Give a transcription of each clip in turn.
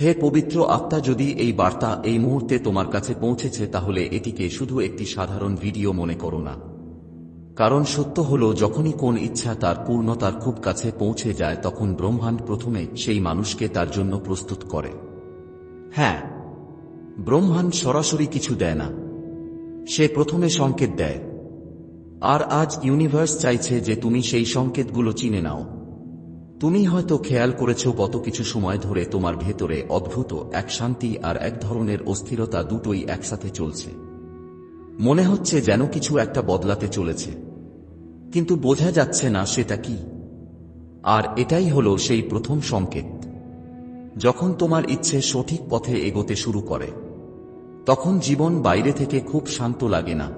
হে পবিত্র আত্মা, যদি এই বার্তা এই মুহূর্তে তোমার কাছে পৌঁছেছে, তাহলে এটিকে শুধু একটি সাধারণ ভিডিও মনে করো না। কারণ সত্য হল, যখনই কোন ইচ্ছা তার পূর্ণতার খুব কাছে পৌঁছে যায়, তখন ব্রহ্মাণ্ড প্রথমে সেই মানুষকে তার জন্য প্রস্তুত করে। হ্যাঁ ব্রহ্মাণ্ড সরাসরি কিছু দেয় না। সে প্রথমে সংকেত দেয়। আর আজ ইউনিভার্স চাইছে যে তুমি সেই সংকেতগুলো চিনে নাও। তুমি হয়তো খেয়াল করেছ গত কিছু সময় ধরে তোমার ভেতরে অদ্ভুত, এক শান্তি আর এক ধরনের অস্থিরতা দুটোই একসাথে চলছে। মনে হচ্ছে যেন কিছু একটা বদলাতে চলেছে। কিন্তু বোঝা যাচ্ছে না সেটা কি। আর এটাই হলো সেই প্রথম সংকেত। যখন তোমার ইচ্ছে সঠিক পথে এগোতে শুরু করে, তখন জীবন বাইরে থেকে খুব শান্ত লাগে না।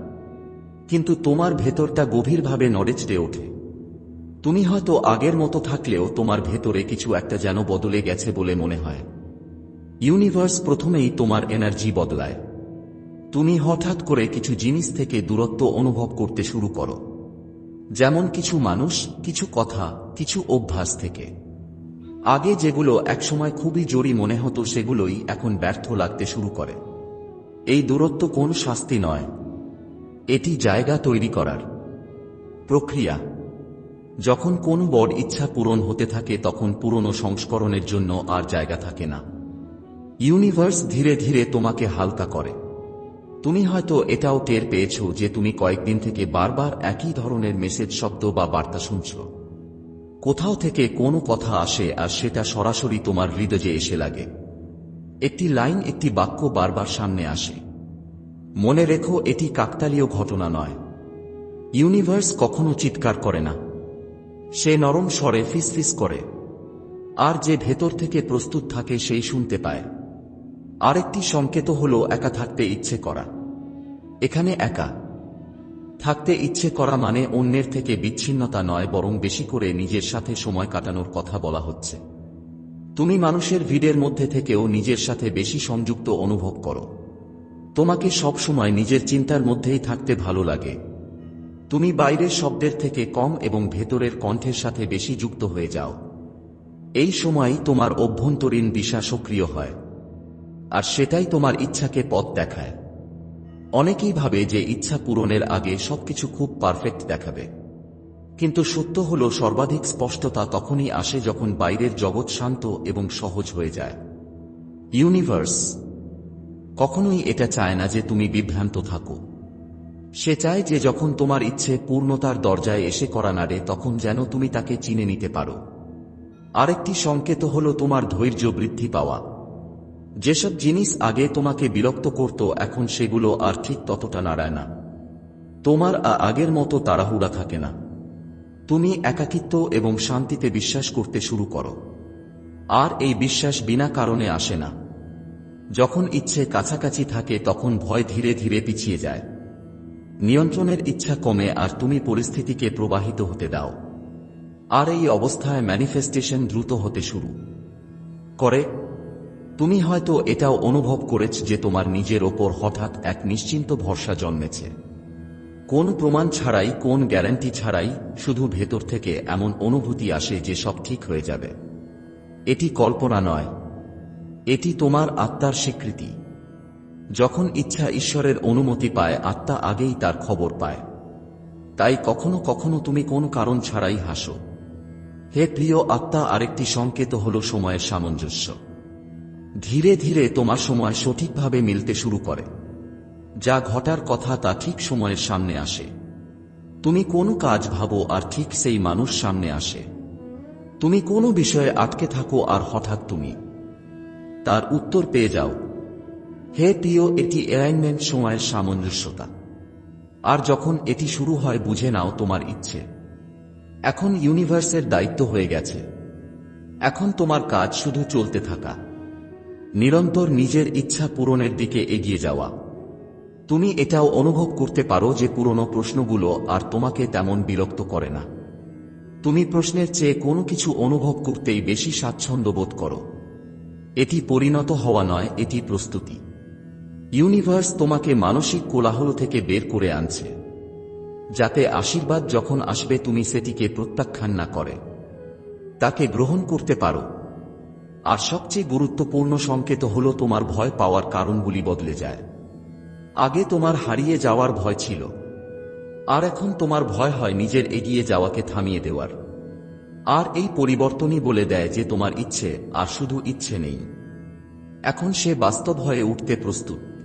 কিন্তু তোমার ভেতরটা গভীরভাবে নড়েচড়ে ওঠে। তুমি হয়তো আগের মতো থাকলেও তোমার ভেতরে কিছু একটা যেন বদলে গেছে বলে মনে হয়। ইউনিভার্স প্রথমেই তোমার এনার্জি বদলায়। তুমি হঠাৎ করে কিছু জিনিস থেকে দূরত্ব অনুভব করতে শুরু করো। যেমন কিছু মানুষ, কিছু কথা, কিছু অভ্যাস থেকে। আগে যেগুলো একসময় খুবই জোরি মনে হতো সেগুলোই এখন ব্যর্থ লাগতে শুরু করে। এই দূরত্ব কোন শাস্তি নয়। এটি জায়গা তৈরি করার প্রক্রিয়া। যখন কোন বড় ইচ্ছা পূরণ হতে থাকে, তখন পুরনো সংস্করণের জন্য আর জায়গা থাকে না। ইউনিভার্স ধীরে ধীরে তোমাকে হালকা করে। তুমি হয়তো এটাও টের পেয়েছ যে তুমি কয়েকদিন থেকে বারবার একই ধরনের মেসেজ, শব্দ বা বার্তা শুনছ। কোথাও থেকে কোনো কথা আসে আর সেটা সরাসরি তোমার হৃদয়ে এসে লাগে। একটি লাইন, একটি বাক্য বারবার সামনে আসে। মনে রেখো, এটি কাকতালীয় ঘটনা নয়। ইউনিভার্স কখনো চিৎকার করে না। সে নরম স্বরে ফিসফিস করে। আর যে ভেতর থেকে প্রস্তুত থাকে সেই শুনতে পায়। আরেকটি সংকেত হল একা থাকতে ইচ্ছে করা। এখানে একা। থাকতে ইচ্ছে করা মানে অন্যের থেকে বিচ্ছিন্নতা নয়, বরং বেশি করে নিজের সাথে সময় কাটানোর কথা বলা হচ্ছে। তুমি মানুষের ভিড়ের মধ্যে থেকেও নিজের সাথে বেশি সংযুক্ত অনুভব করো। তোমাকে সবসময় নিজের চিন্তার মধ্যেই থাকতে ভালো লাগে। তুমি বাইরের শব্দের থেকে কম এবং ভেতরের কণ্ঠের সাথে বেশি যুক্ত হয়ে যাও। এই সময় তোমার অভ্যন্তরীণ দিশা সক্রিয় হয়, আর সেটাই তোমার ইচ্ছাকে পথ দেখায়। অনেকেই ভাবে যে ইচ্ছা পূরণের আগে সবকিছু খুব পারফেক্ট দেখাবে। কিন্তু সত্য হল, সর্বাধিক স্পষ্টতা তখনই আসে যখন বাইরের জগৎ শান্ত এবং সহজ হয়ে যায়। ইউনিভার্স, কখনোই এটা চায় না যে তুমি বিভ্রান্ত থাকো। সে চায় যে যখন তোমার ইচ্ছে পূর্ণতার দরজায় এসে করা নাড়ে তখন যেন তুমি তাকে চিনে নিতে পারো। আরেকটি সংকেত হল তোমার ধৈর্য বৃদ্ধি পাওয়া। যেসব জিনিস আগে তোমাকে বিরক্ত করত, এখন সেগুলো আর ঠিক ততটা নাড়ায় না। তোমার আগের মতো তাড়াহুড়া থাকে না। তুমি একাকিত্ব এবং শান্তিতে বিশ্বাস করতে শুরু করো। আর এই বিশ্বাস বিনা কারণে আসে না। যখন ইচ্ছে কাছাকাছি থাকে, তখন ভয় ধীরে ধীরে পিছিয়ে যায়। নিয়ন্ত্রণের ইচ্ছা কমে আর তুমি পরিস্থিতিকে প্রবাহিত হতে দাও। আর এই অবস্থায় ম্যানিফেস্টেশন দ্রুত হতে শুরু। করে, তুমি হয়তো এটাও অনুভব করেছ যে তোমার নিজের ওপর হঠাৎ এক নিশ্চিন্ত ভরসা জন্মেছে। কোন প্রমাণ ছাড়াই, কোন গ্যারান্টি ছাড়াই শুধু ভেতর থেকে এমন অনুভূতি আসে যে সব ঠিক হয়ে যাবে। এটি কল্পনা নয়। এটি তোমার আত্মার স্বীকৃতি। যখন ইচ্ছা ঈশ্বরের অনুমতি পায়, আত্মা আগেই তার খবর পায়। তাই কখনো কখনো তুমি কোন কারণ ছাড়াই হাসো। হে প্রিয় আত্মা, আরেকটি সংকেত হল সময়ের সামঞ্জস্য। ধীরে ধীরে তোমার সময় সঠিকভাবে মিলতে শুরু করে। যা ঘটার কথা তা ঠিক সময়ের সামনে আসে। তুমি কোন কাজ ভাবো আর ঠিক সেই মানুষ সামনে আসে। তুমি কোনো বিষয়ে আটকে থাকো আর হঠাৎ তুমি। তার উত্তর পেয়ে যাও। হে প্রিয়, এটি অ্যালাইনমেন্ট সময়ের সামঞ্জস্যতা। আর যখন এটি শুরু হয়, বুঝে নাও তোমার ইচ্ছে। এখন ইউনিভার্সের দায়িত্ব হয়ে গেছে। এখন তোমার কাজ শুধু চলতে থাকা। নিরন্তর নিজের ইচ্ছা পূরণের দিকে এগিয়ে যাওয়া। তুমি এটাও অনুভব করতে পারো যে পুরনো প্রশ্নগুলো আর তোমাকে তেমন বিরক্ত করে না। তুমি প্রশ্নের চেয়ে কোনো কিছু অনুভব করতেই বেশি স্বাচ্ছন্দ্য বোধ করো। এটি পরিণত হওয়া নয়, এটি প্রস্তুতি। ইউনিভার্স তোমাকে মানসিক কোলাহল থেকে বের করে আনছে, যাতে আশীর্বাদ যখন আসবে তুমি সেটিকে প্রত্যাখ্যান না করে। তাকে গ্রহণ করতে পারো। আর সবচেয়ে গুরুত্বপূর্ণ সংকেত হল তোমার ভয় পাওয়ার কারণগুলি বদলে যায়। আগে তোমার হারিয়ে যাওয়ার ভয় ছিল। আর এখন তোমার ভয় হয় নিজের এগিয়ে যাওয়াকে থামিয়ে দেওয়ার। আর এই পরিবর্তনই বলে দেয় যে তোমার ইচ্ছে, আর শুধু ইচ্ছে নেই। এখন সে বাস্তব হয়ে উঠতে প্রস্তুত।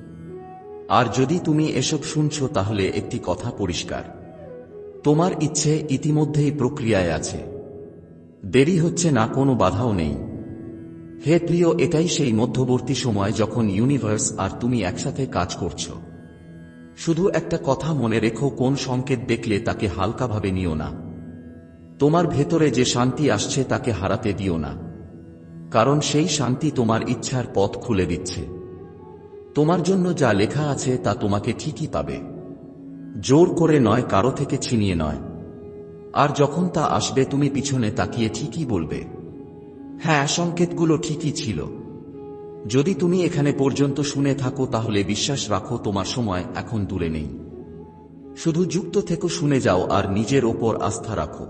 আর যদি তুমি এসব শুনছ, তাহলে একটি কথা পরিষ্কার। তোমার ইচ্ছে ইতিমধ্যেই প্রক্রিয়ায় আছে। দেরি হচ্ছে না, কোনো বাধাও নেই। হে প্রিয়, এটাই সেই মধ্যবর্তী সময় যখন ইউনিভার্স আর তুমি একসাথে কাজ করছ। শুধু একটা কথা মনে রেখো, কোন সংকেত দেখলে তাকে হালকাভাবে নিও না। তোমার ভেতরে যে শান্তি আসছে, তাকে হারাতে দিও না। কারণ সেই শান্তি তোমার ইচ্ছার পথ খুলে দিচ্ছে। তোমার জন্য যা লেখা আছে তা তোমাকে ঠিকই পাবে। জোর করে নয়, কারও থেকে ছিনিয়ে নয়। আর যখন তা আসবে, তুমি পিছনে তাকিয়ে ঠিকই বলবে। হ্যাঁ সংকেতগুলো ঠিকই ছিল। যদি তুমি এখানে পর্যন্ত শুনে থাকো, তাহলে বিশ্বাস রাখো, তোমার সময় এখন দূরে নেই। শুধু যুক্ত থেকো, শুনে যাও, আর নিজের ওপর আস্থা রাখো।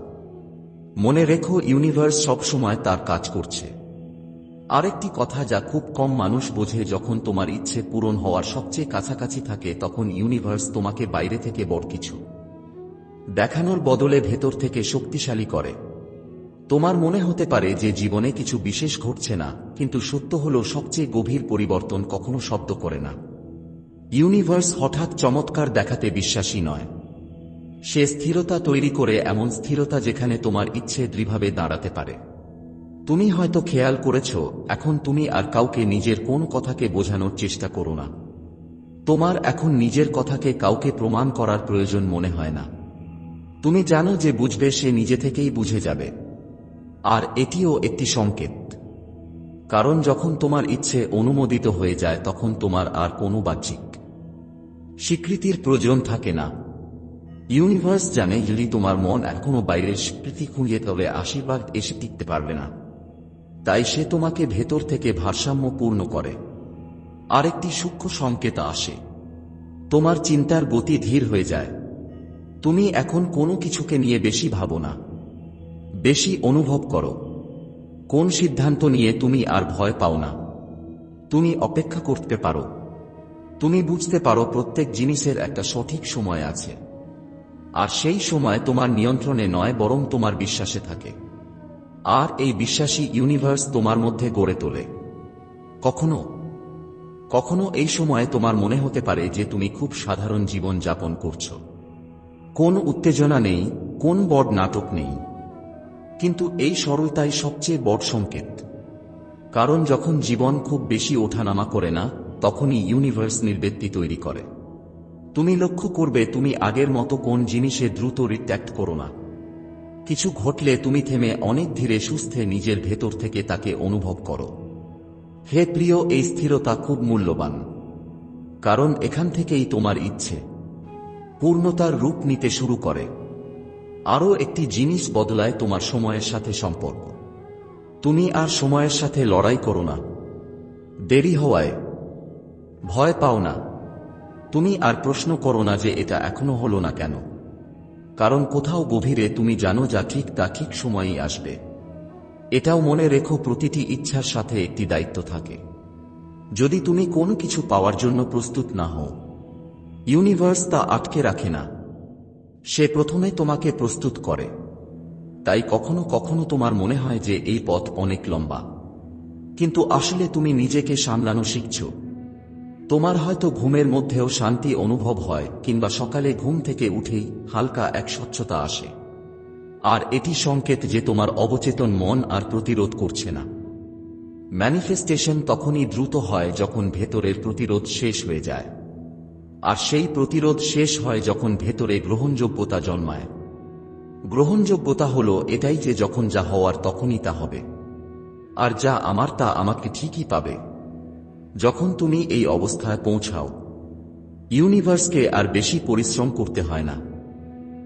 মনে রেখো, ইউনিভার্স সবসময় তার কাজ করছে। আরেকটি কথা যা খুব কম মানুষ বোঝে, যখন তোমার ইচ্ছে পূরণ হওয়ার সবচেয়ে কাছাকাছি থাকে, তখন ইউনিভার্স তোমাকে বাইরে থেকে বড় কিছু দেখানোর বদলে ভেতর থেকে শক্তিশালী করে। তোমার মনে হতে পারে যে জীবনে কিছু বিশেষ ঘটছে না, কিন্তু সত্য হল সবচেয়ে গভীর পরিবর্তন কখনো শব্দ করে না। ইউনিভার্স হঠাৎ চমৎকার দেখাতে বিশ্বাসী নয়। সে স্থিরতা তৈরি করে এমন স্থিরতা যেখানে তোমার ইচ্ছে দৃঢ়ভাবে দাঁড়াতে পারে। তুমি হয়তো খেয়াল করেছ, এখন তুমি আর কাউকে নিজের কোন কথাকে বোঝানোর চেষ্টা করো না। তোমার এখন নিজের কথাকে কাউকে প্রমাণ করার প্রয়োজন মনে হয় না। তুমি জানো যে বুঝবে সে নিজে থেকেই বুঝে যাবে। আর এটিও একটি সংকেত। কারণ যখন তোমার ইচ্ছে অনুমোদিত হয়ে যায়, তখন তোমার আর কোনো বাহ্যিক স্বীকৃতির প্রয়োজন থাকে না। ইউনিভার্স জানে যদি তোমার মন এখনও বাইরের স্বীকৃতি খুঁজে তবে আশীর্বাদ এসে টিকতে পারবে না। তাই সে তোমাকে ভেতর থেকে ভারসাম্য পূর্ণ করে। আরেকটি সূক্ষ্ম সংকেত আসে। তোমার চিন্তার গতি ধীর হয়ে যায়। তুমি এখন কোনো কিছুকে নিয়ে বেশি ভাবো না। বেশি অনুভব করো। কোন সিদ্ধান্ত নিয়ে তুমি আর ভয় পাও না। তুমি অপেক্ষা করতে পারো। তুমি বুঝতে পারো প্রত্যেক জিনিসের একটা সঠিক সময় আছে। আর সেই সময় তোমার নিয়ন্ত্রণে নয়, বরং তোমার বিশ্বাসে থাকে। আর এই বিশ্বাসী ইউনিভার্স তোমার মধ্যে গড়ে তোলে। কখনো? কখনো এই সময়ে তোমার মনে হতে পারে যে তুমি খুব সাধারণ জীবন যাপন করছ। কোন উত্তেজনা নেই, কোন বড় নাটক নেই। কিন্তু এই সরলতাই সবচেয়ে বড় সংকেত। কারণ যখন জীবন খুব বেশি ওঠানামা করে না, তখনই ইউনিভার্স নির্বৃত্তি তৈরি করে। তুমি লক্ষ্য করবে তুমি আগের মতো কোন জিনিসে দ্রুত রিট্যাক্ট করো না। কিছু ঘটলে তুমি থেমে অনেক ধীরে সুস্থে নিজের ভেতর থেকে তাকে অনুভব করো। হে প্রিয়, এই স্থিরতা খুব মূল্যবান। কারণ এখান থেকেই তোমার ইচ্ছে। পূর্ণতার রূপ নিতে শুরু করে। আরও একটি জিনিস বদলায় তোমার সময়ের সাথে সম্পর্ক। তুমি আর সময়ের সাথে লড়াই করো না। দেরি হওয়ায়। ভয় পাও না। তুমি আর প্রশ্ন করো না যে এটা এখনও হলো না কেন। কারণ কোথাও গভীরে তুমি জানো যা ঠিক তা ঠিক সময়ই আসবে। এটাও মনে রেখো প্রতিটি ইচ্ছার সাথে একটি দায়িত্ব থাকে। যদি তুমি কোনো কিছু পাওয়ার জন্য প্রস্তুত না হও, ইউনিভার্স তা আটকে রাখে না। সে প্রথমে তোমাকে প্রস্তুত করে। তাই কখনো কখনো তোমার মনে হয় যে এই পথ অনেক লম্বা। কিন্তু আসলে তুমি নিজেকে সামলানো শিখছ। তোমার হয়তো ঘুমের মধ্যেও শান্তি অনুভব হয়, কিংবা সকালে ঘুম থেকে উঠেই হালকা এক স্বচ্ছতা আসে। আর এটি সংকেত যে তোমার অবচেতন মন আর প্রতিরোধ করছে না। ম্যানিফেস্টেশন তখনই দ্রুত হয় যখন ভেতরের প্রতিরোধ শেষ হয়ে যায়। আর সেই প্রতিরোধ শেষ হয় যখন ভেতরে গ্রহণযোগ্যতা জন্মায়। গ্রহণযোগ্যতা হল এটাই যে যখন যা হওয়ার তখনই তা হবে। আর যা আমার তা আমাকে ঠিকই পাবে। যখন তুমি এই অবস্থায় পৌঁছাও, ইউনিভার্সকে আর বেশি পরিশ্রম করতে হয় না।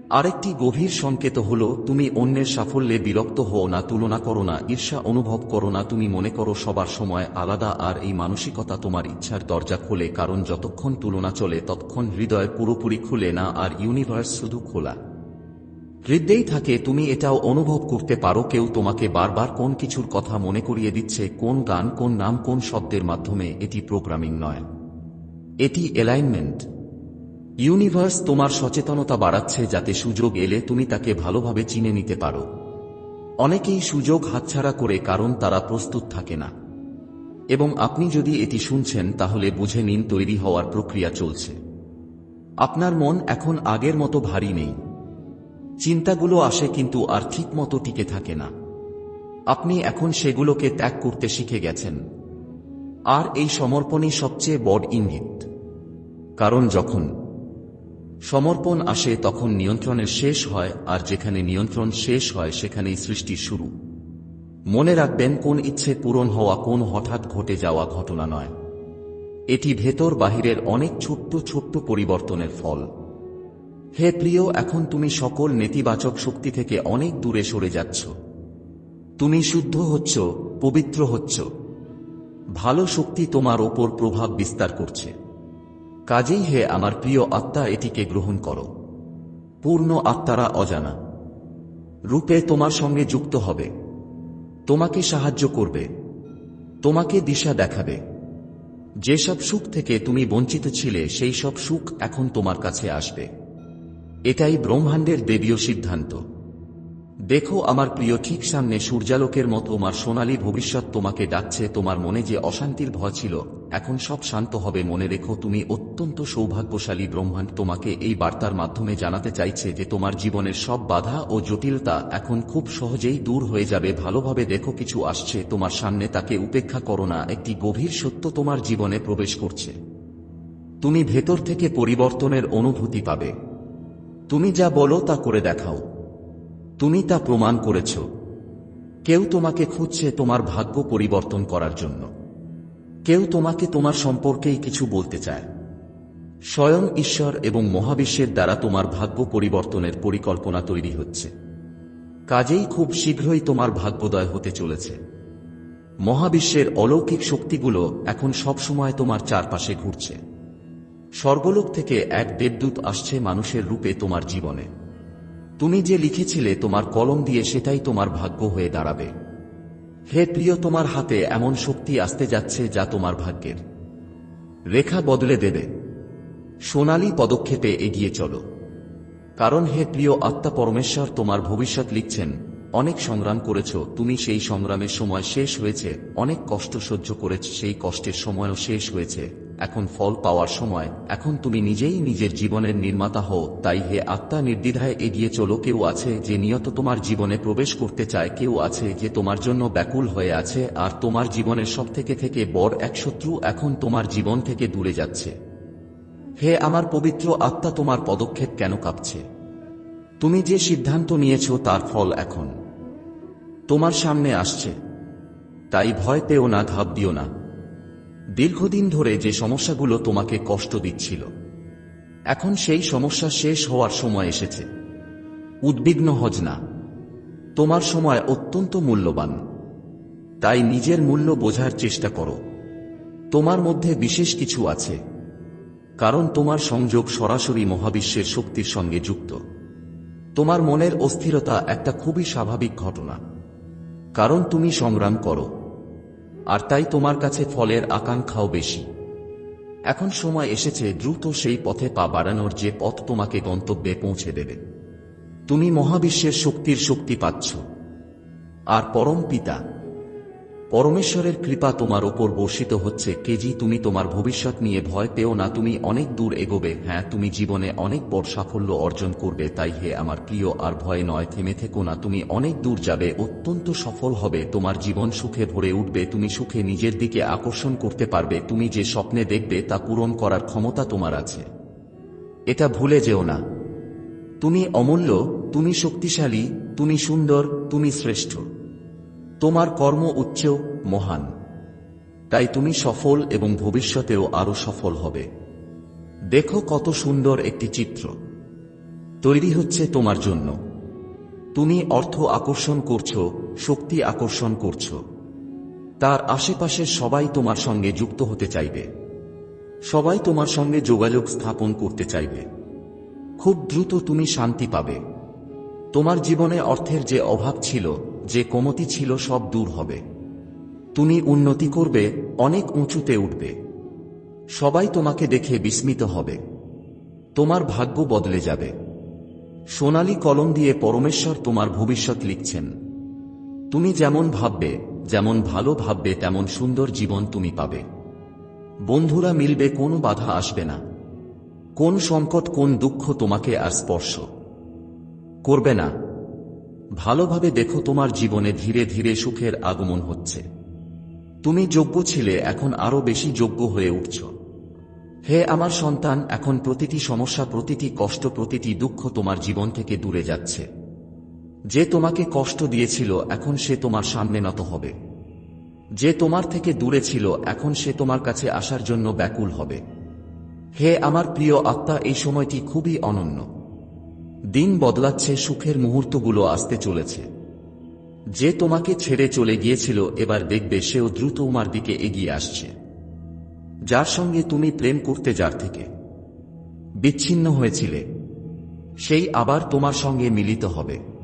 আরেকটি গভীর সংকেত হল, তুমি অন্যের সাফল্যে বিরক্ত হও না, তুলনা করো না, ঈর্ষা অনুভব করো না, তুমি মনে করো সবার সময় আলাদা, আর এই মানসিকতা তোমার ইচ্ছার দরজা খোলে, কারণ যতক্ষণ তুলনা চলে, ততক্ষণ হৃদয় পুরোপুরি খুলে না, আর ইউনিভার্স শুধু খোলা। হৃদয়েই থাকে, তুমি এটাও অনুভব করতে পারো, কেউ তোমাকে বারবার কোন কিছুর কথা মনে করিয়ে দিচ্ছে, কোন গান, কোন নাম, কোন শব্দের মাধ্যমে, এটি প্রোগ্রামিং নয়। এটি অ্যালাইনমেন্ট। ইউনিভার্স তোমার সচেতনতা বাড়াচ্ছে, যাতে সুযোগ এলে তুমি তাকে ভালোভাবে চিনে নিতে পারো। অনেকেই সুযোগ হাতছাড়া করে কারণ তারা প্রস্তুত থাকে না। এবং আপনি যদি এটি শুনছেন, তাহলে বুঝে নিন তৈরি হওয়ার প্রক্রিয়া চলছে। আপনার মন এখন আগের মতো ভারী নেই। চিন্তাগুলো আসে কিন্তু আর ঠিক মতো টিকে থাকে না। আপনি এখন সেগুলোকে ত্যাগ করতে শিখে গেছেন। আর এই সমর্পণই সবচেয়ে বড় ইঙ্গিত। কারণ যখন সমর্পণ আসে, তখন নিয়ন্ত্রণের শেষ হয়, আর যেখানে নিয়ন্ত্রণ শেষ হয়, সেখানেই সৃষ্টির শুরু। মনে রাখবেন, কোন ইচ্ছে পূরণ হওয়া, কোন হঠাৎ ঘটে যাওয়া ঘটনা নয়। এটি ভেতর বাহিরের অনেক ছোট্ট ছোট্ট পরিবর্তনের ফল। হে প্রিয়, এখন তুমি সকল নেতিবাচক শক্তি থেকে অনেক দূরে সরে যাচ্ছ। তুমি শুদ্ধ হচ্ছ, পবিত্র হচ্ছ। ভালো শক্তি তোমার ওপর প্রভাব বিস্তার করছে। কাজেই হে আমার প্রিয় আত্মা, এটিকে গ্রহণ করো। পূর্ণ আত্মারা অজানা। রূপে তোমার সঙ্গে যুক্ত হবে। তোমাকে সাহায্য করবে। তোমাকে দিশা দেখাবে। যেসব সুখ থেকে তুমি বঞ্চিত ছিলে, সেই সব সুখ এখন তোমার কাছে আসবে। এটাই ব্রহ্মাণ্ডের দেবীয় সিদ্ধান্ত। দেখো আমার প্রিয়, ঠিক সামনে সূর্যালোকের মতো আমার সোনালী ভবিষ্যৎ তোমাকে ডাকছে, তোমার মনে যে অশান্তির ভয় ছিল, এখন সব শান্ত হবে। মনে রেখো, তুমি অত্যন্ত সৌভাগ্যশালী ব্রহ্মাণ্ড। তোমাকে এই বার্তার মাধ্যমে জানাতে চাইছে যে তোমার জীবনের সব বাধা ও জটিলতা এখন খুব সহজেই দূর হয়ে যাবে। ভালোভাবে দেখো, কিছু আসছে, তোমার সামনে তাকে উপেক্ষা করো না। একটি গভীর সত্য তোমার জীবনে প্রবেশ করছে। তুমি ভেতর থেকে পরিবর্তনের অনুভূতি পাবে। তুমি যা বলো তা করে দেখাও। তুমি তা প্রমাণ করেছ। কেউ তোমাকে খুঁজছে তোমার ভাগ্য পরিবর্তন করার জন্য। কেউ তোমাকে তোমার সম্পর্কেই কিছু বলতে চায়। স্বয়ং ঈশ্বর এবং মহাবিশ্বের দ্বারা তোমার ভাগ্য পরিবর্তনের পরিকল্পনা তৈরি হচ্ছে। কাজেই খুব শীঘ্রই তোমার ভাগ্যোদয় হতে চলেছে। মহাবিশ্বের অলৌকিক শক্তিগুলো এখন সবসময় তোমার চারপাশে ঘুরছে। স্বর্গলোক থেকে এক দেবদূত আসছে মানুষের রূপে তোমার জীবনে। তুমি যে লিখেছিলে তোমার কলম দিয়ে সেটাই তোমার ভাগ্য হয়ে দাঁড়াবে। হে প্রিয়, তোমার হাতে এমন শক্তি আসতে যাচ্ছে যা তোমার ভাগ্যের। রেখা বদলে দেবে। সোনালী পদক্ষেপে এগিয়ে চলো। কারণ হে প্রিয় আত্মা পরমেশ্বর, তোমার ভবিষ্যৎ লিখছেন, অনেক সংগ্রাম করেছ, তুমি সেই সংগ্রামের সময় শেষ হয়েছে, অনেক কষ্ট সহ্য করেছ, সেই কষ্টের সময়ও শেষ হয়েছে। এখন ফল পাওয়ার সময়, এখন তুমি নিজেই নিজের জীবনের নির্মাতা হও, তাই হে আত্মা নির্দ্বিধায় এগিয়ে চলো, কেউ আছে যে নিয়ত তোমার জীবনে প্রবেশ করতে চায়, কেউ আছে যে তোমার জন্য ব্যাকুল হয়ে আছে, আর তোমার জীবনের সব থেকে থেকে বড় এক শত্রু এখন তোমার জীবন থেকে দূরে যাচ্ছে। হে আমার পবিত্র আত্মা, তোমার পদক্ষেপ কেন কাঁপছে? তুমি যে সিদ্ধান্ত নিয়েছ, তার ফল এখন তোমার সামনে আসছে। তাই ভয় পেও না ধাপ দিও না। দীর্ঘদিন ধরে যে সমস্যাগুলো তোমাকে কষ্ট দিচ্ছিল, এখন সেই সমস্যা শেষ হওয়ার সময় এসেছে। উদ্বিগ্ন হজ না। তোমার সময় অত্যন্ত মূল্যবান। তাই নিজের মূল্য বোঝার চেষ্টা করো। তোমার মধ্যে বিশেষ কিছু আছে, কারণ তোমার সংযোগ সরাসরি মহাবিশ্বের শক্তির সঙ্গে যুক্ত। তোমার মনের অস্থিরতা একটা খুবই স্বাভাবিক ঘটনা, কারণ তুমি সংগ্রাম করো। আর তাই তোমার কাছে ফলের আকাঙ্ক্ষাও বেশি। এখন সময় এসেছে দ্রুত সেই পথে পা বাড়ানোর যে পথ তোমাকে গন্তব্যে পৌঁছে দেবে। তুমি মহাবিশ্বের শক্তির শক্তি পাচ্ছ। আর পরম পিতা পরমেশ্বরের কৃপা তোমার ওপর বর্ষিত হচ্ছে, কেজি তুমি তোমার ভবিষ্যৎ নিয়ে ভয় পেও না, তুমি অনেক দূর এগোবে হ্যাঁ তুমি জীবনে অনেক বড় সাফল্য অর্জন করবে, তাই হে আমার প্রিয়, আর ভয় নয়, থেমে থেকো না, তুমি অনেক দূর যাবে, অত্যন্ত সফল হবে, তোমার জীবন সুখে ভরে উঠবে, তুমি সুখে নিজের দিকে আকর্ষণ করতে পারবে, তুমি যে স্বপ্নে দেখবে, তা পূরণ করার ক্ষমতা তোমার আছে। এটা ভুলে যেও না। তুমি অমূল্য, তুমি শক্তিশালী, তুমি সুন্দর, তুমি শ্রেষ্ঠ। তোমার কর্ম উচ্চ মহান। তাই তুমি সফল এবং ভবিষ্যতেও আরও সফল হবে। দেখো কত সুন্দর একটি চিত্র। তৈরি হচ্ছে তোমার জন্য। তুমি অর্থ আকর্ষণ করছ, শক্তি আকর্ষণ করছ। তার আশেপাশে সবাই তোমার সঙ্গে যুক্ত হতে চাইবে। সবাই তোমার সঙ্গে যোগাযোগ স্থাপন করতে চাইবে। খুব দ্রুত তুমি শান্তি পাবে। তোমার জীবনে অর্থের যে অভাব ছিল যে কমতি ছিল সব দূর হবে। তুমি উন্নতি করবে, অনেক উঁচুতে উঠবে। সবাই তোমাকে দেখে বিস্মিত হবে। তোমার ভাগ্য বদলে যাবে। সোনালী কলম দিয়ে পরমেশ্বর তোমার ভবিষ্যৎ লিখছেন। তুমি যেমন ভাববে, যেমন ভালো ভাববে, তেমন সুন্দর জীবন তুমি পাবে। বন্ধুরা মিলবে, কোনো বাধা আসবে না। কোন সংকট, কোন দুঃখ তোমাকে আর স্পর্শ করবে না। ভালোভাবে দেখো তোমার জীবনে ধীরে ধীরে সুখের আগমন হচ্ছে। তুমি যোগ্য ছিলে, এখন আরও বেশি যোগ্য হয়ে উঠছ। হে আমার সন্তান, এখন প্রতিটি সমস্যা, প্রতিটি কষ্ট, প্রতিটি দুঃখ তোমার জীবন থেকে দূরে যাচ্ছে। যে তোমাকে কষ্ট দিয়েছিল, এখন সে তোমার সামনে নত হবে। যে তোমার থেকে দূরে ছিল, এখন সে তোমার কাছে আসার জন্য ব্যাকুল হবে। হে আমার প্রিয় আত্মা, এই সময়টি খুবই অনন্য। দিন বদলাচ্ছে, সুখের মুহূর্তগুলো আসতে চলেছে। যে তোমাকে ছেড়ে চলে গিয়েছিল, এবার দেখবে সেও দ্রুত তোমার দিকে এগিয়ে আসছে। যার সঙ্গে তুমি প্রেম করতে যার থেকে বিচ্ছিন্ন হয়েছিলে, সেই আবার তোমার সঙ্গে মিলিত হবে।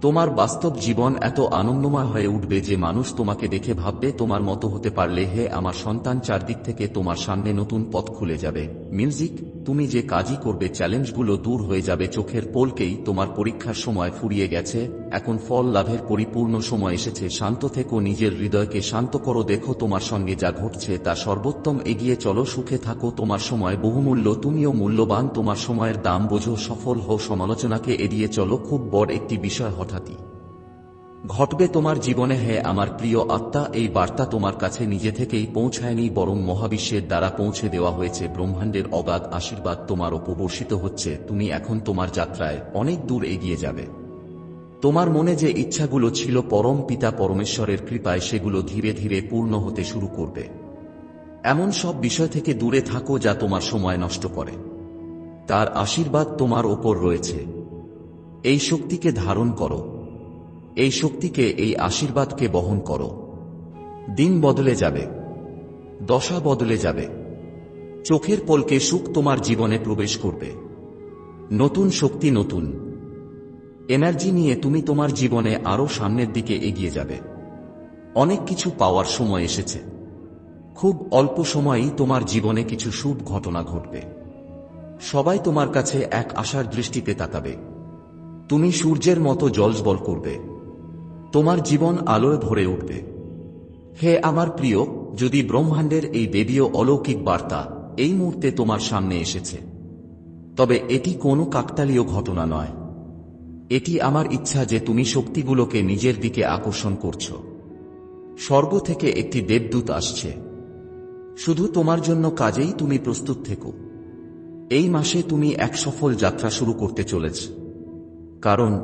তোমার বাস্তব জীবন এত আনন্দময় হয়ে উঠবে যে মানুষ তোমাকে দেখে ভাববে, তোমার মতো হতে পারলে হে আমার সন্তান, চারদিক থেকে তোমার সামনে নতুন পথ খুলে যাবে। মিউজিক, তুমি যে কাজই করবে, চ্যালেঞ্জগুলো দূর হয়ে যাবে, চোখের পোলকেই তোমার পরীক্ষার সময় ফুরিয়ে গেছে। এখন ফল লাভের পরিপূর্ণ সময় এসেছে, শান্ত থেকো, নিজের হৃদয়কে শান্ত করো, দেখো তোমার সঙ্গে যা ঘটছে, তা সর্বোত্তম এগিয়ে চলো, সুখে থাকো, তোমার সময় বহুমূল্য, তুমিও মূল্যবান, তোমার সময়ের দাম বোঝো, সফল হও, সমালোচনাকে এড়িয়ে চলো, খুব বড় একটি বিষয় হঠাৎই ঘটবে তোমার জীবনে হে আমার প্রিয় আত্মা, এই বার্তা তোমার কাছে নিজে থেকেই পৌঁছায়নি, বরং মহাবিশ্বের দ্বারা পৌঁছে দেওয়া হয়েছে। ব্রহ্মাণ্ডের অগাধ আশীর্বাদ তোমার ওপর বর্ষিত হচ্ছে, তুমি এখন তোমার যাত্রায় অনেক দূর এগিয়ে যাবে। তোমার মনে যে ইচ্ছাগুলো ছিল পরম পিতা পরমেশ্বরের কৃপায়, সেগুলো ধীরে ধীরে পূর্ণ হতে শুরু করবে। এমন সব বিষয় থেকে দূরে থাকো যা তোমার সময় নষ্ট করে। তার আশীর্বাদ তোমার ওপর রয়েছে। এই শক্তিকে ধারণ করো। এই শক্তিকে, এই আশীর্বাদকে বহন করো। দিন বদলে যাবে, দশা বদলে যাবে। চোখের পলকে সুখ তোমার জীবনে প্রবেশ করবে। নতুন শক্তি নতুন। এনার্জি নিয়ে তুমি তোমার জীবনে আরও সামনের দিকে এগিয়ে যাবে। অনেক কিছু পাওয়ার সময় এসেছে। খুব অল্প সময়েই তোমার জীবনে কিছু শুভ ঘটনা ঘটবে। সবাই তোমার কাছে এক আশার দৃষ্টিতে তাকাবে। তুমি সূর্যের মতো জলজবল করবে। তোমার জীবন আলোয় ভরে উঠবে। হে আমার প্রিয়, যদি ব্রহ্মাণ্ডের এই দেবীয় অলৌকিক বার্তা এই মুহূর্তে তোমার সামনে এসেছে, তবে এটি কোনো কাকতালীয় ঘটনা নয়। এটি আমার ইচ্ছা যে তুমি শক্তিগুলোকে নিজের দিকে আকর্ষণ করছ। স্বর্গ থেকে একটি দেবদূত আসছে। শুধু তোমার জন্য কাজেই তুমি প্রস্তুত থেকো। এই মাসে তুমি এক সফল যাত্রা শুরু করতে চলেছ। কারণ,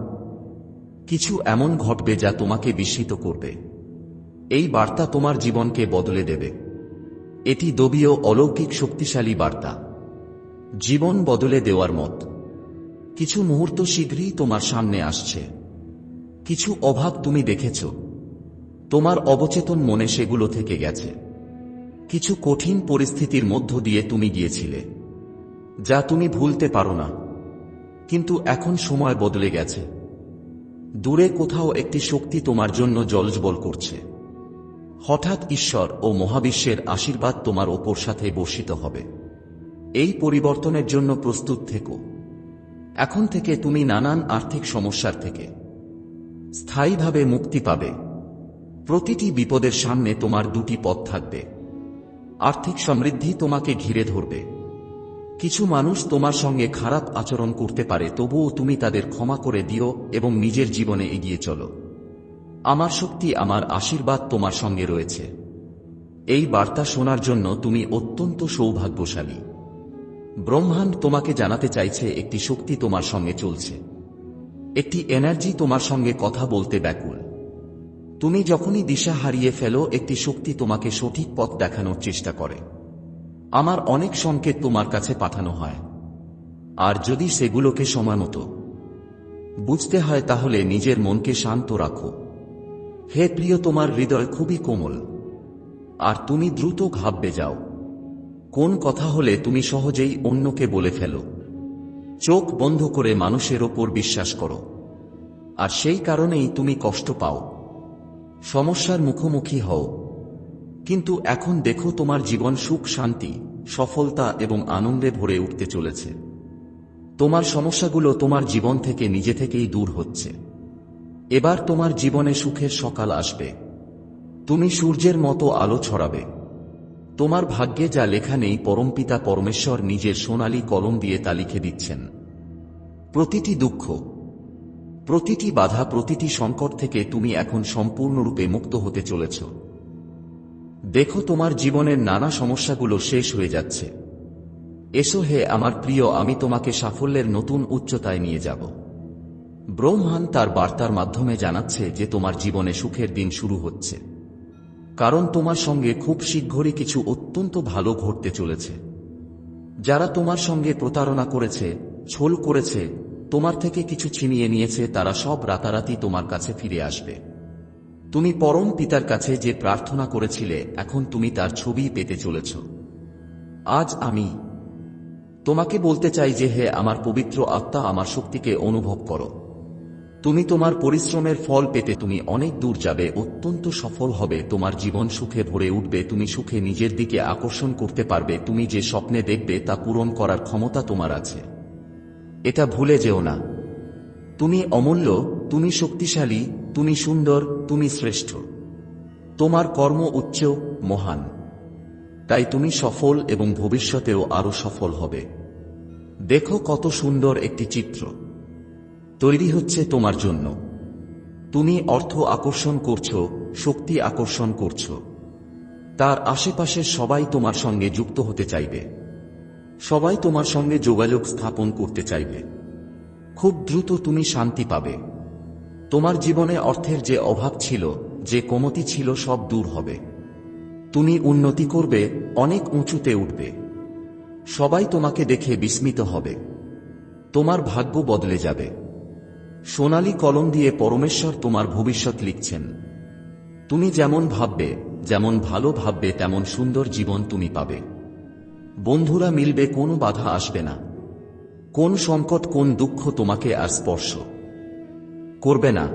কিছু এমন ঘটবে যা তোমাকে বিস্মিত করবে। এই বার্তা তোমার জীবনকে বদলে দেবে। এটি দবীয় অলৌকিক শক্তিশালী বার্তা। জীবন বদলে দেওয়ার মত। কিছু মুহূর্ত শীঘ্রই তোমার সামনে আসছে। কিছু অভাব তুমি দেখেছ। তোমার অবচেতন মনে সেগুলো থেকে গেছে। কিছু কঠিন পরিস্থিতির মধ্য দিয়ে তুমি গিয়েছিলে, যা তুমি ভুলতে পারো না। কিন্তু এখন সময় বদলে গেছে। দূরে কোথাও একটি শক্তি তোমার জন্য জলজবল করছে। হঠাৎ ঈশ্বর ও মহাবিশ্বের আশীর্বাদ তোমার ওপর সাথে বর্ষিত হবে। এই পরিবর্তনের জন্য প্রস্তুত থেকো। এখন থেকে তুমি নানান আর্থিক সমস্যার থেকে স্থায়ীভাবে মুক্তি পাবে। প্রতিটি বিপদের সামনে তোমার দুটি পথ থাকবে। আর্থিক সমৃদ্ধি তোমাকে ঘিরে ধরবে। কিছু মানুষ তোমার সঙ্গে খারাপ আচরণ করতে পারে, তবুও তুমি তাদের ক্ষমা করে দিও এবং নিজের জীবনে এগিয়ে চলো। আমার শক্তি, আমার আশীর্বাদ তোমার সঙ্গে রয়েছে। এই বার্তা শোনার জন্য তুমি অত্যন্ত সৌভাগ্যশালী। ব্রহ্মাণ্ড তোমাকে জানাতে চাইছে, একটি শক্তি তোমার সঙ্গে চলছে। একটি এনার্জি তোমার সঙ্গে কথা বলতে ব্যাকুল। তুমি যখনই দিশা হারিয়ে ফেলো, একটি শক্তি তোমাকে সঠিক পথ দেখানোর চেষ্টা করে। আমার অনেক সংকেত তোমার কাছে পাঠানো হয়। আর যদি সেগুলোকে সময় মতো বুঝতে হয় তাহলে নিজের মনকে শান্ত রাখো। হে প্রিয়, তোমার হৃদয় খুবই কোমল। আর তুমি দ্রুত ঘাববে যাও। কোন কথা হলে তুমি সহজেই অন্যকে বলে ফেলো। চোখ বন্ধ করে মানুষের ওপর বিশ্বাস করো। আর সেই কারণেই তুমি কষ্ট পাও। সমস্যার মুখোমুখি হও। কিন্তু এখন দেখো তোমার জীবন সুখ, শান্তি, সফলতা এবং আনন্দে ভরে উঠতে চলেছে। তোমার সমস্যাগুলো তোমার জীবন থেকে নিজে থেকেই দূর হচ্ছে। এবার তোমার জীবনে সুখের সকাল আসবে। তুমি সূর্যের মতো আলো ছড়াবে। তোমার ভাগ্যে যা লেখা নেই পরমপিতা পরমেশ্বর নিজের সোনালী কলম দিয়ে তা লিখে দিচ্ছেন। প্রতিটি দুঃখ, প্রতিটি বাধা, প্রতিটি সংকট থেকে তুমি এখন সম্পূর্ণরূপে মুক্ত হতে চলেছ। দেখো তোমার জীবনের নানা সমস্যাগুলো শেষ হয়ে যাচ্ছে। এসো হে আমার প্রিয়, আমি তোমাকে সাফল্যের নতুন উচ্চতায় নিয়ে যাব। ব্রহ্মাণ তার বার্তার মাধ্যমে জানাচ্ছে যে তোমার জীবনে সুখের দিন শুরু হচ্ছে। কারণ তোমার সঙ্গে খুব শীঘ্রই কিছু অত্যন্ত ভালো ঘটতে চলেছে। যারা তোমার সঙ্গে প্রতারণা করেছে, ছোল করেছে, তোমার থেকে কিছু ছিনিয়ে নিয়েছে, তারা সব রাতারাতি তোমার কাছে ফিরে আসবে। তুমি পরম পিতার কাছে যে প্রার্থনা করেছিলে, এখন তুমি তার ছবি পেতে চলেছ। আজ আমি তোমাকে বলতে চাই যে হে আমার পবিত্র আত্মা, আমার শক্তিকে অনুভব করো। তুমি তোমার পরিশ্রমের ফল পেতে তুমি অনেক দূর যাবে, অত্যন্ত সফল হবে। তোমার জীবন সুখে ভরে উঠবে, তুমি সুখে নিজের দিকে আকর্ষণ করতে পারবে। তুমি যে স্বপ্নে দেখবে, তা পূরণ করার ক্ষমতা তোমার আছে। এটা ভুলে যেও না। তুমি অমূল্য তুমি শক্তিশালী, তুমি সুন্দর, তুমি শ্রেষ্ঠ। তোমার কর্ম উচ্চ মহান। তাই তুমি সফল এবং ভবিষ্যতেও আরও সফল হবে। দেখো কত সুন্দর একটি চিত্র। তৈরি হচ্ছে তোমার জন্য। তুমি অর্থ আকর্ষণ করছ, শক্তি আকর্ষণ করছ। তার আশেপাশের সবাই তোমার সঙ্গে যুক্ত হতে চাইবে। সবাই তোমার সঙ্গে যোগাযোগ স্থাপন করতে চাইবে। খুব দ্রুত তুমি শান্তি পাবে। তোমার জীবনে অর্থের যে অভাব ছিল, যে কমতি ছিল, সব দূর হবে। তুমি উন্নতি করবে, অনেক উঁচুতে উঠবে। সবাই তোমাকে দেখে বিস্মিত হবে। তোমার ভাগ্য বদলে যাবে। সোনালী কলম দিয়ে পরমেশ্বর তোমার ভবিষ্যৎ লিখছেন। তুমি যেমন ভাববে, যেমন ভালো ভাববে, তেমন সুন্দর জীবন তুমি পাবে। বন্ধুরা মিলবে, কোনো বাধা আসবে না। কোন সংকট, কোন দুঃখ তোমাকে আর স্পর্শ। করবে না।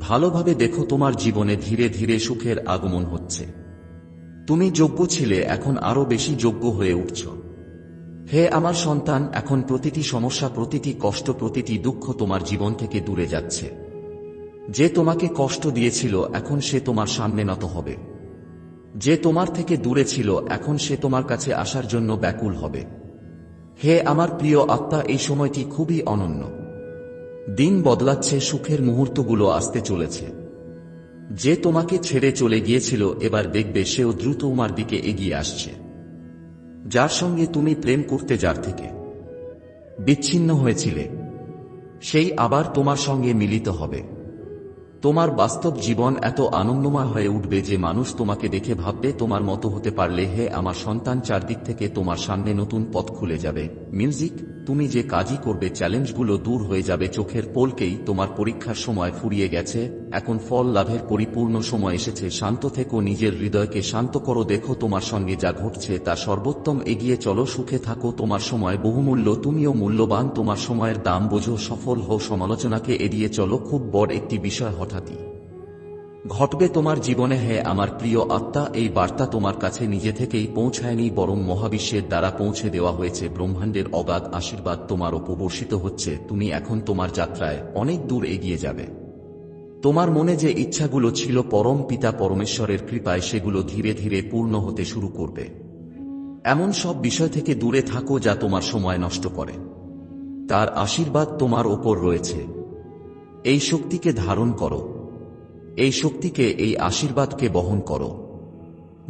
ভালোভাবে দেখো তোমার জীবনে ধীরে ধীরে সুখের আগমন হচ্ছে। তুমি যোগ্য ছিলে, এখন আরও বেশি যোগ্য হয়ে উঠছ। হে আমার সন্তান, এখন প্রতিটি সমস্যা, প্রতিটি কষ্ট, প্রতিটি দুঃখ তোমার জীবন থেকে দূরে যাচ্ছে। যে তোমাকে কষ্ট দিয়েছিল, এখন সে তোমার সামনে নত হবে। যে তোমার থেকে দূরে ছিল, এখন সে তোমার কাছে আসার জন্য ব্যাকুল হবে। হে আমার প্রিয় আত্মা, এই সময়টি খুবই অনন্য। দিন বদলাচ্ছে, সুখের মুহূর্তগুলো আসতে চলেছে। যে তোমাকে ছেড়ে চলে গিয়েছিল, এবার দেখবে সেও দ্রুত তোমার দিকে এগিয়ে আসছে। যার সঙ্গে তুমি প্রেম করতে যার থেকে বিচ্ছিন্ন হয়েছিলে, সেই আবার তোমার সঙ্গে মিলিত হবে। তোমার বাস্তব জীবন এত আনন্দময় হয়ে উঠবে যে মানুষ তোমাকে দেখে ভাববে তোমার মতো হতে পারলে হে আমার সন্তান চারদিক থেকে তোমার সামনে নতুন পথ খুলে যাবে। মিউজিক, তুমি যে কাজই করবে, চ্যালেঞ্জগুলো দূর হয়ে যাবে, চোখের পোলকেই তোমার পরীক্ষার সময় ফুরিয়ে গেছে। এখন ফল লাভের পরিপূর্ণ সময় এসেছে। শান্ত থেকো, নিজের হৃদয়কে শান্ত করো। দেখো তোমার সঙ্গে যা ঘটছে, তা সর্বোত্তম এগিয়ে চলো। সুখে থাকো, তোমার সময় বহুমূল্য, তুমিও মূল্যবান। তোমার সময়ের দাম বোঝো, সফল হও, সমালোচনাকে এড়িয়ে চলো। খুব বড় একটি বিষয় হঠাৎই। ঘটবে তোমার জীবনে, হে আমার প্রিয় আত্মা, এই বার্তা তোমার কাছে নিজে থেকেই পৌঁছায়নি, বরং মহাবিশ্বের দ্বারা পৌঁছে দেওয়া হয়েছে। ব্রহ্মাণ্ডের অগাধ আশীর্বাদ তোমার ওপর বর্ষিত হচ্ছে। তুমি এখন তোমার যাত্রায় অনেক দূর এগিয়ে যাবে। তোমার মনে যে ইচ্ছাগুলো ছিল পরম পিতা পরমেশ্বরের কৃপায় সেগুলো ধীরে ধীরে পূর্ণ হতে শুরু করবে। এমন সব বিষয় থেকে দূরে থাকো যা তোমার সময় নষ্ট করে। তার আশীর্বাদ তোমার ওপর রয়েছে। এই শক্তিকে ধারণ করো। এই শক্তিকে, এই আশীর্বাদকে বহন করো।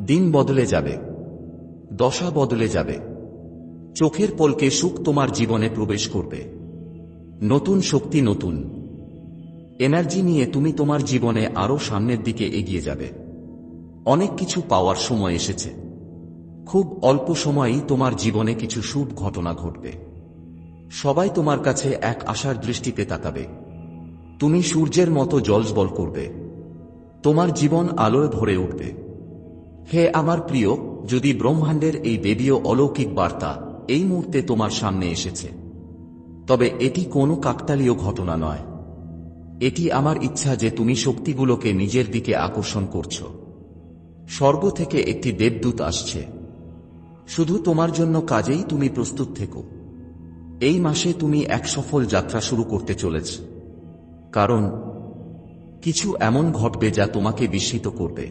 দিন বদলে যাবে। দশা বদলে যাবে। চোখের পলকে সুখ তোমার জীবনে প্রবেশ করবে। নতুন শক্তি নতুন। এনার্জি নিয়ে তুমি তোমার জীবনে আরও সামনের দিকে এগিয়ে যাবে। অনেক কিছু পাওয়ার সময় এসেছে। খুব অল্প সময়েই তোমার জীবনে কিছু শুভ ঘটনা ঘটবে। সবাই তোমার কাছে এক আশার দৃষ্টিতে তাকাবে। তুমি সূর্যের মতো জলজবল করবে। তোমার জীবন আলোয় ভরে উঠবে। হে আমার প্রিয়, যদি ব্রহ্মাণ্ডের এই দেবীয় অলৌকিক বার্তা এই মুহূর্তে তোমার সামনে এসেছে। তবে এটি কোনো কাকতালীয় ঘটনা নয়। এটি আমার ইচ্ছা যে তুমি শক্তিগুলোকে নিজের দিকে আকর্ষণ করছ। স্বর্গ থেকে একটি দেবদূত আসছে। শুধু তোমার জন্য কাজেই তুমি প্রস্তুত থেকো। এই মাসে তুমি এক সফল যাত্রা শুরু করতে চলেছ। কারণ, কিছু এমন ঘটবে যা তোমাকে বিস্মিত করবে।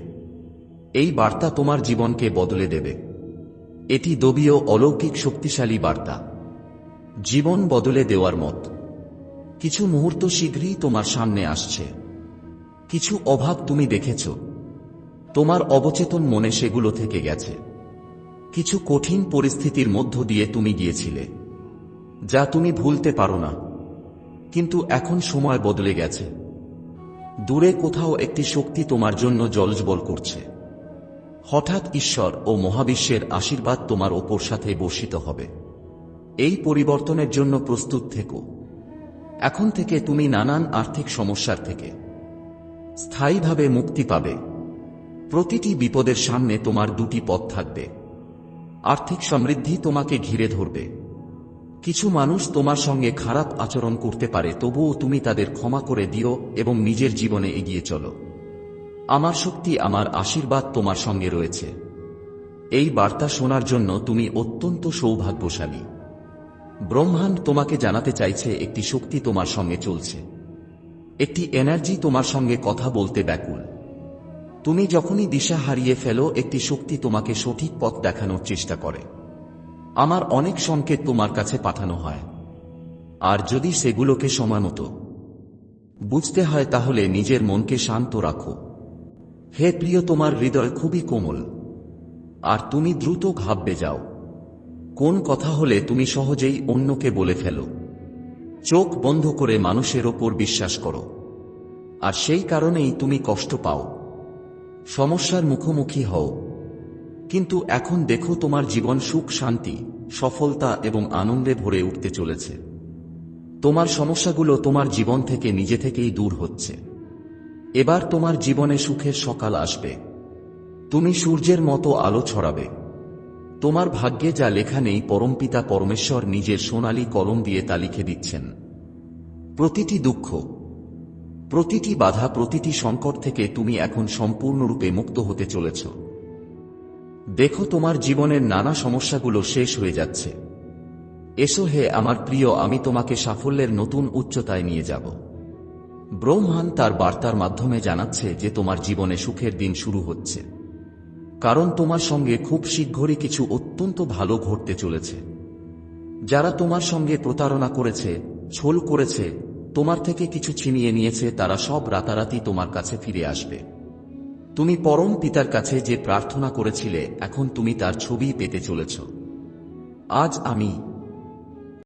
এই বার্তা তোমার জীবনকে বদলে দেবে। এটি দবীয় অলৌকিক শক্তিশালী বার্তা। জীবন বদলে দেওয়ার মত। কিছু মুহূর্ত শীঘ্রই তোমার সামনে আসছে। কিছু অভাব তুমি দেখেছ। তোমার অবচেতন মনে সেগুলো থেকে গেছে। কিছু কঠিন পরিস্থিতির মধ্য দিয়ে তুমি গিয়েছিলে, যা তুমি ভুলতে পারো না। কিন্তু এখন সময় বদলে গেছে। দূরে কোথাও একটি শক্তি তোমার জন্য জলজবল করছে। হঠাৎ ঈশ্বর ও মহাবিশ্বের আশীর্বাদ তোমার ওপর সাথে বর্ষিত হবে। এই পরিবর্তনের জন্য প্রস্তুত থেকো। এখন থেকে তুমি নানান আর্থিক সমস্যার থেকে স্থায়ীভাবে মুক্তি পাবে। প্রতিটি বিপদের সামনে তোমার দুটি পথ থাকবে। আর্থিক সমৃদ্ধি তোমাকে ঘিরে ধরবে। কিছু মানুষ তোমার সঙ্গে খারাপ আচরণ করতে পারে, তবুও তুমি তাদের ক্ষমা করে দিও এবং নিজের জীবনে এগিয়ে চলো। আমার শক্তি, আমার আশীর্বাদ তোমার সঙ্গে রয়েছে। এই বার্তা শোনার জন্য তুমি অত্যন্ত সৌভাগ্যশালী। ব্রহ্মাণ্ড তোমাকে জানাতে চাইছে, একটি শক্তি তোমার সঙ্গে চলছে। একটি এনার্জি তোমার সঙ্গে কথা বলতে ব্যাকুল। তুমি যখনই দিশা হারিয়ে ফেলো, একটি শক্তি তোমাকে সঠিক পথ দেখানোর চেষ্টা করে। আমার অনেক সংকেত তোমার কাছে পাঠানো হয়। আর যদি সেগুলোকে সময়মতো বুঝতে হয়, তাহলে নিজের মনকে শান্ত রাখো। হে প্রিয়, তোমার হৃদয় খুবই কোমল। আর তুমি দ্রুত ঘাববে যাও। কোন কথা হলে তুমি সহজেই অন্যকে বলে ফেলো। চোখ বন্ধ করে মানুষের ওপর বিশ্বাস করো। আর সেই কারণেই তুমি কষ্ট পাও। সমস্যার মুখোমুখি হও। কিন্তু এখন দেখো তোমার জীবন সুখ, শান্তি, সফলতা এবং আনন্দে ভরে উঠতে চলেছে। তোমার সমস্যাগুলো তোমার জীবন থেকে নিজে থেকেই দূর হচ্ছে। এবার তোমার জীবনে সুখের সকাল আসবে। তুমি সূর্যের মতো আলো ছড়াবে। তোমার ভাগ্যে যা লেখা নেই পরমপিতা পরমেশ্বর নিজের সোনালী কলম দিয়ে তা লিখে দিচ্ছেন। প্রতিটি দুঃখ, প্রতিটি বাধা, প্রতিটি সংকট থেকে তুমি এখন সম্পূর্ণরূপে মুক্ত হতে চলেছ। দেখো তোমার জীবনের নানা সমস্যাগুলো শেষ হয়ে যাচ্ছে। এসো হে আমার প্রিয়, আমি তোমাকে সাফল্যের নতুন উচ্চতায় নিয়ে যাব। ব্রহ্মাণ তার বার্তার মাধ্যমে জানাচ্ছে যে তোমার জীবনে সুখের দিন শুরু হচ্ছে। কারণ তোমার সঙ্গে খুব শীঘ্রই কিছু অত্যন্ত ভালো ঘটতে চলেছে। যারা তোমার সঙ্গে প্রতারণা করেছে, ছোল করেছে, তোমার থেকে কিছু ছিনিয়ে নিয়েছে, তারা সব রাতারাতি তোমার কাছে ফিরে আসবে। তুমি পরম পিতার কাছে যে প্রার্থনা করেছিলে, এখন তুমি তার ছবি পেতে চলেছ। আজ আমি